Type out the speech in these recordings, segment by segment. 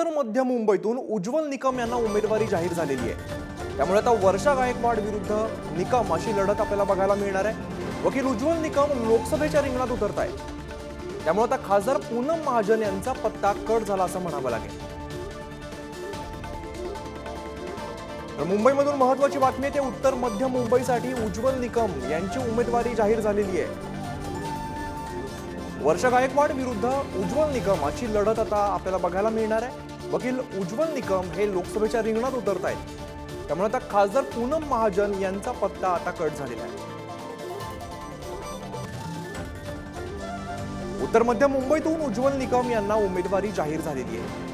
उत्तर मध्य मुंबईतून उज्ज्वल निकम यांना उमेदवारी जाहीर झालेली आहे. त्यामुळे आता वर्षा गायकवाड विरुद्ध निकम अशी लढत आपल्याला बघायला मिळणार आहे. वकील उज्ज्वल निकम लोकसभेच्या रिंगणात उतरत आहेत त्यामुळे आता खासदार पूनम महाजन यांचा पत्ता कट झाला असं म्हणावं लागेल. तर मुंबईमधून महत्वाची बातमी आहे ते उत्तर मध्य मुंबईसाठी उज्ज्वल निकम यांची उमेदवारी जाहीर झालेली आहे. वर्षा गायकवाड विरुद्ध उज्ज्वल निकम अशी लढत आता आपल्याला बघायला मिळणार आहे. वकील उज्ज्वल निकम हे लोकसभेच्या रिंगणात उतरत आहेत. त्यामुळे आता खासदार पूनम महाजन यांचा पत्ता आता कट झालेला आहे. उत्तर मध्य मुंबईतून उज्ज्वल निकम यांना उमेदवारी जाहीर झालेली आहे.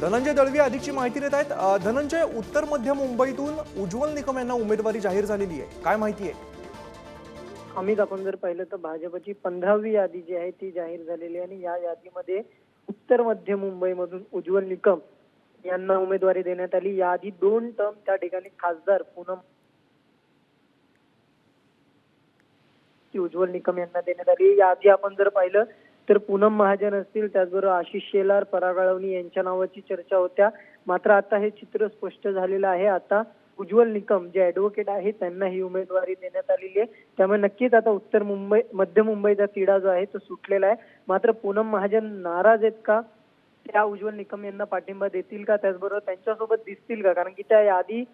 धनंजय दळवी अधिकची माहिती देत आहेत. धनंजय उत्तर मध्य मुंबईतून उज्ज्वल निकम यांना उमेदवारी जाहीर झालेली आहे. काय माहिती आहे? अमित आपण जर पाहिलं तर भाजपची पंधरावी यादी जी आहे ती जाहीर झालेली आहे आणि या यादीमध्ये उत्तर मध्य मुंबईमधून उज्ज्वल निकम यांना उमेदवारी देण्यात आली. याआधी दोन टर्म त्या ठिकाणी खासदार पूनम उज्ज्वल निकम यांना देण्यात आली. याआधी आपण जर पाहिलं तर पूनम महाजन असतील त्याचबरोबर आशिष शेलार परागळवणी यांच्या नावाची चर्चा होत्या. मात्र आता हे चित्र स्पष्ट झालेलं आहे. आता उज्ज्वल निकम जे ऍडव्होकेट आहेत त्यांना ही उमेदवारी देण्यात आलेली आहे. त्यामुळे नक्कीच आता उत्तर मुंबई मध्य मुंबईचा तिढा जो आहे तो सुटलेला आहे. मात्र पूनम महाजन नाराज आहेत का? त्या उज्ज्वल निकम यांना पाठिंबा देतील का? त्याचबरोबर त्यांच्यासोबत दिसतील का? कारण की त्या यादी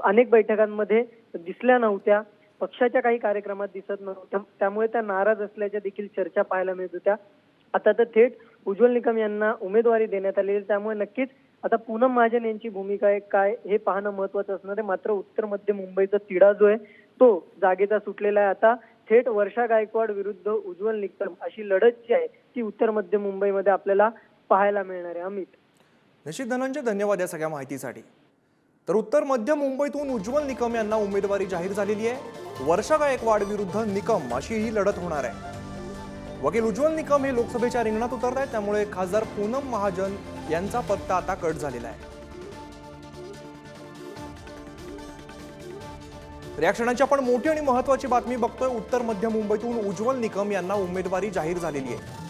अनेक बैठकांमध्ये दिसल्या नव्हत्या. पक्षाच्या काही कार्यक्रमात दिसत नव्हत्या. त्यामुळे त्या नाराज असल्याच्या देखील चर्चा पाहायला मिळत होत्या. आता तर थेट उज्ज्वल निकम यांना उमेदवारी देण्यात आलेली आहे. त्यामुळे नक्कीच आता पूनम महाजन यांची भूमिका आहे काय हे पाहणं महत्वाचं असणार आहे. मात्र उत्तर मध्य मुंबईचा तिढा जो आहे तो जागेचा सुटलेला आहे. आता थेट वर्षा गायकवाड विरुद्ध उज्ज्वल निकम अशी लढत जी आहे ती उत्तर मध्य मुंबईमध्ये आपल्याला पाहायला मिळणार आहे. अमित. निश्चित धनंजय धन्यवाद या सगळ्या माहितीसाठी. तर उत्तर मध्य मुंबईतून उज्ज्वल निकम यांना उमेदवारी जाहीर झालेली आहे. वर्षा गायकवाड विरुद्ध निकम अशी ही लढत होणार आहे. वकील उज्ज्वल निकम हे लोकसभेच्या रिंगणात उतरत आहेत त्यामुळे खासदार पूनम महाजन यांचा पत्ता आता कट झालेला आहे. क्षणाची आपण मोठी आणि महत्वाची बातमी बघतोय. उत्तर मध्य मुंबईतून उज्ज्वल निकम यांना उमेदवारी जाहीर झालेली आहे.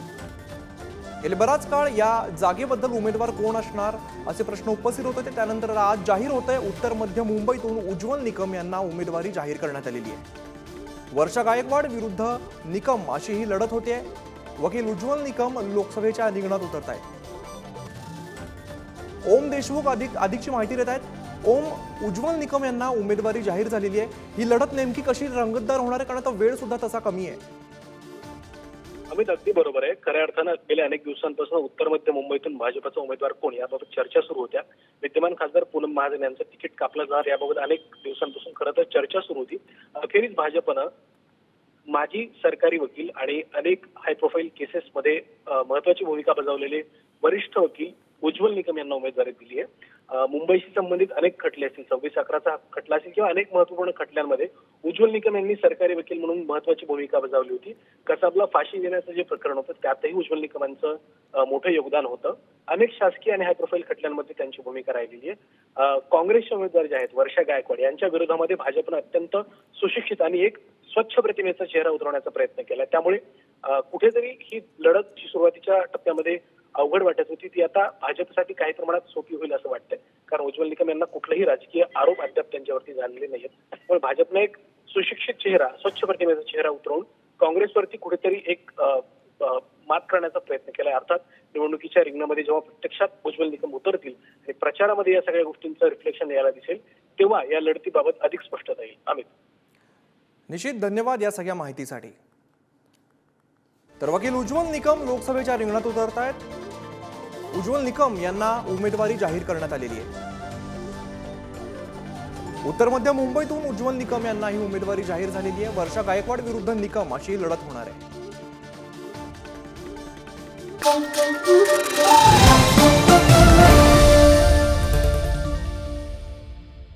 गेले बराच काळ या जागेबद्दल उमेदवार कोण असणार असे प्रश्न उपस्थित होते. ते त्यानंतर आज जाहीर होत आहे उत्तर मध्य मुंबईतून उज्ज्वल निकम यांना उमेदवारी जाहीर करण्यात आलेली आहे. वर्षा गायकवाड विरुद्ध निकम अशी ही लढत होते. वकील उज्ज्वल निकम लोकसभेच्या रिंगणात उतरत आहेत ओम देशमुख अधिक अधिकची माहिती देत आहेत ओम उज्ज्वल निकम यांना उमेदवारी जाहीर झालेली आहे. ही लढत नेमकी कशी रंगतदार होणार आहे? कारण आता वेळ सुद्धा तसा कमी आहे. अमित अगदी बरोबर आहे. खऱ्या अर्थानं गेल्या अनेक दिवसांपासून उत्तर मध्य मुंबईतून भाजपचा उमेदवार कोण याबाबत चर्चा सुरू होत्या. विद्यमान खासदार पूनम महाजन यांचं तिकीट कापलं जाणार याबाबत अनेक दिवसांपासून खरं तर चर्चा सुरू होती. अखेरीस भाजपनं माजी सरकारी वकील आणि अनेक हाय प्रोफाईल केसेसमध्ये महत्वाची भूमिका बजावलेले वरिष्ठ वकील उज्ज्वल निकम यांना उमेदवारी दिली आहे. मुंबईशी संबंधित अनेक खटले असतील सव्वीस अकराचा खटला असेल किंवा अनेक महत्त्वपूर्ण खटल्यांमध्ये उज्ज्वल निकम यांनी सरकारी वकील म्हणून महत्वाची भूमिका बजावली होती. कसाबला फाशी देण्याचं जे प्रकरण होतं त्यातही उज्ज्वल निकमांचं मोठं योगदान होतं. अनेक शासकीय आणि हाय प्रोफाईल खटल्यांमध्ये त्यांची भूमिका राहिलेली आहे. काँग्रेसचे उमेदवार जे आहेत वर्षा गायकवाड यांच्या विरोधामध्ये भाजपनं अत्यंत सुशिक्षित आणि एक स्वच्छ प्रतिमेचा चेहरा उतरवण्याचा प्रयत्न केला. त्यामुळे कुठेतरी ही लढत सुरुवातीच्या टप्प्यामध्ये अवघड वाटत होती ती आता भाजपसाठी काही प्रमाणात सोपी होईल असं वाटतंय. कारण उज्ज्वल निकम यांना कुठलाही राजकीय आरोप अद्याप त्यांच्यावरती झालेले नाहीत पण भाजपने एक सुशिक्षित चेहरा स्वच्छ प्रतिमेचा चेहरा उतरवून काँग्रेसवरती कुठेतरी एक मात करण्याचा प्रयत्न केलाय अर्थात निवडणुकीच्या रिंगणामध्ये जेव्हा प्रत्यक्षात उज्ज्वल निकम उतरतील आणि प्रचारामध्ये या सगळ्या गोष्टींचं रिफ्लेक्शन यायला दिसेल तेव्हा या लढतीबाबत अधिक स्पष्टता येईल. अमित. निश्चित धन्यवाद या सगळ्या माहितीसाठी. तर वकील उज्ज्वल निकम लोकसभेच्या रिंगणात उतरत आहेत उज्ज्वल निकम यांना उमेदवारी जाहीर करण्यात आलेली आहे. उत्तर मध्य मुंबईतून उज्ज्वल निकम यांना ही उमेदवारी जाहीर झालेली आहे. वर्षा गायकवाड विरुद्ध निकम अशी लढत होणार आहे.